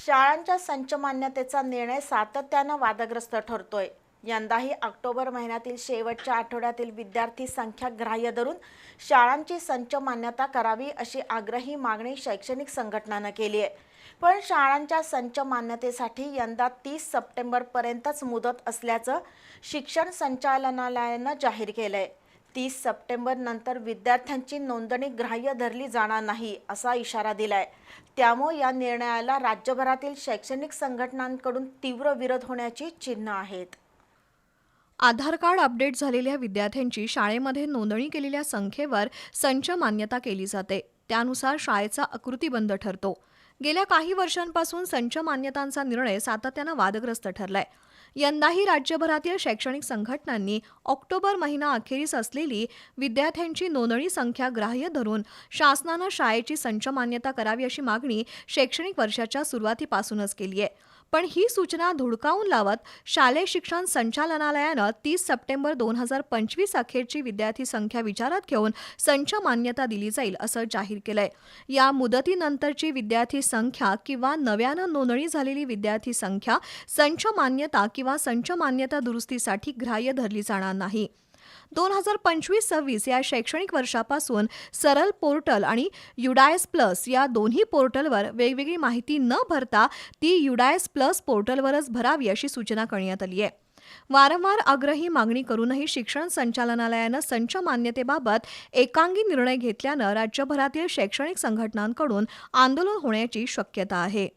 शाळांच्या संच मान्यतेचा निर्णय सातत्यानं वादग्रस्त ठरतोय. यंदाही ऑक्टोबर महिन्यातील शेवटच्या आठवड्यातील विद्यार्थी संख्या ग्राह्य धरून शाळांची संच मान्यता करावी अशी आग्रही मागणी शैक्षणिक संघटनानं केली आहे. पण शाळांच्या संच मान्यतेसाठी यंदा तीस सप्टेंबरपर्यंतच मुदत असल्याचं शिक्षण संचालनालयानं जाहीर केलं आहे तीस सप्टेंबर नंतर विद्यार्थ्यांची नोंदणी ग्राह्य धरली जाणार नाही असा इशारा दिलाय. त्यामुळे या निर्णयाला राज्यभरातील शैक्षणिक संघटनांकडून तीव्र विरोध होण्याची चिन्ह आहेत. आधार कार्ड अपडेट झालेल्या विद्यार्थ्यांची शाळेमध्ये नोंदणी केलेल्या संख्येवर संच मान्यता केली जाते. त्यानुसार शाळेचा आकृतीबंध ठरतो. गेल्या काही वर्षांपासून संच मान्यतांचा निर्णय सातत्यानं वादग्रस्त ठरलाय. यंदाही राज्यभरातील शैक्षणिक संघटनांनी ऑक्टोबर महिना अखेरीस असलेली विद्यार्थ्यांची नोंदणी संख्या ग्राह्य धरून शासनानं शाळेची संच मान्यता करावी अशी मागणी शैक्षणिक वर्षाच्या सुरुवातीपासूनच केली आहे. पण ही सूचना धुडकावून लावत शालेय शिक्षण संचालनालयानं तीस सप्टेंबर दोन हजार पंचवीस अखेरची विद्यार्थी संख्या विचारात घेऊन संच मान्यता दिली जाईल असं जाहीर केलंय. या मुदतीनंतरची विद्यार्थी संख्या किंवा नव्यानं नोंदणी झालेली विद्यार्थी संख्या संच मान्यता किंवा संच मान्यता दुरुस्तीसाठी ग्राह्य धरली जाणार नाही. दोन हजार पंचवीस सव्वीस या शैक्षणिक वर्षापासून सरल पोर्टल आणि युडायस प्लस या दोन्ही पोर्टलवर वेगवेगळी माहिती न भरता ती युडायस प्लस पोर्टलवरच भरावी अशी सूचना करण्यात आली आहे. वारंवार आग्रही मागणी करूनही शिक्षण संचालनालयानं संच मान्यतेबाबत एकांगी निर्णय घेतल्यानं राज्यभरातील शैक्षणिक संघटनांकडून आंदोलन होण्याची शक्यता आहे.